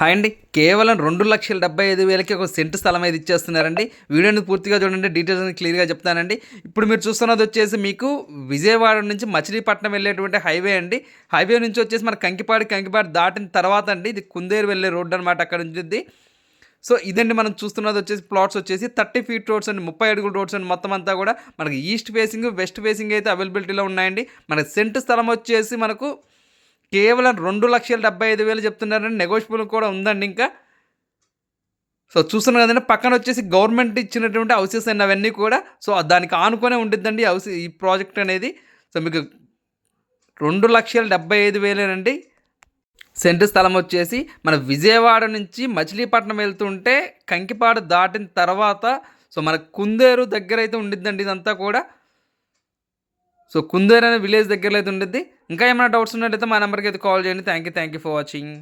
Hi అండి. కేవలం రెండు లక్షల డెబ్బై ఐదు వేలకి ఒక సెంటు స్థలం అయితే ఇచ్చేస్తున్నారండి. వీడియోని పూర్తిగా చూడండి డీటెయిల్స్ అని క్లియర్గా చెప్తానండి. ఇప్పుడు మీరు చూస్తున్నది వచ్చేసి మీకు విజయవాడ నుంచి మచిలీపట్నం వెళ్ళేటువంటి హైవే అండి. హైవే నుంచి వచ్చేసి మన కంకిపాడి కంకిపాడి దాటిన తర్వాత అండి ఇది కుందేరు వెళ్ళే రోడ్డు అనమాట అక్కడ నుంచి సో ఇదండి మనం చూస్తున్నది వచ్చేసి ప్లాట్స్ వచ్చేసి థర్టీ ఫీట్ రోడ్స్ అండి ముప్పై అడుగుల రోడ్స్ అండి మొత్తం అంతా కూడా. మనకి ఈస్ట్ ఫేసింగ్ వెస్ట్ ఫేసింగ్ అయితే అవైలబిలిటీలో ఉన్నాయండి. మనకి సెంటు స్థలం వచ్చేసి మనకు కేవలం రెండు లక్షల డెబ్బై ఐదు వేలు చెప్తున్నారండి నెగోషియబుల్ కూడా ఉందండి ఇంకా. సో చూస్తున్నాం కదండి పక్కన వచ్చేసి గవర్నమెంట్ ఇచ్చినటువంటి హౌసెస్ అండి అవన్నీ కూడా. సో దానికి ఆనుకొనే ఉండిద్దండి హౌస్ ఈ ప్రాజెక్ట్ అనేది. సో మీకు రెండు లక్షల డెబ్బై ఐదు వేలేనండి. సెంటు స్థలం వచ్చేసి మన విజయవాడ నుంచి మచిలీపట్నం వెళ్తుంటే కంకిపాడు దాటిన తర్వాత సో మన కుందేరు దగ్గర అయితే ఉండిద్దండి ఇదంతా కూడా. సో కుందేరు అనే విలేజ్ దగ్గరలో అయితే ఉండిద్ది. ఇంకా ఏమైనా డౌట్స్ ఉన్నట్లయితే మా నెంబర్కి అయితే కాల్ చేయండి. Thank you thank you for watching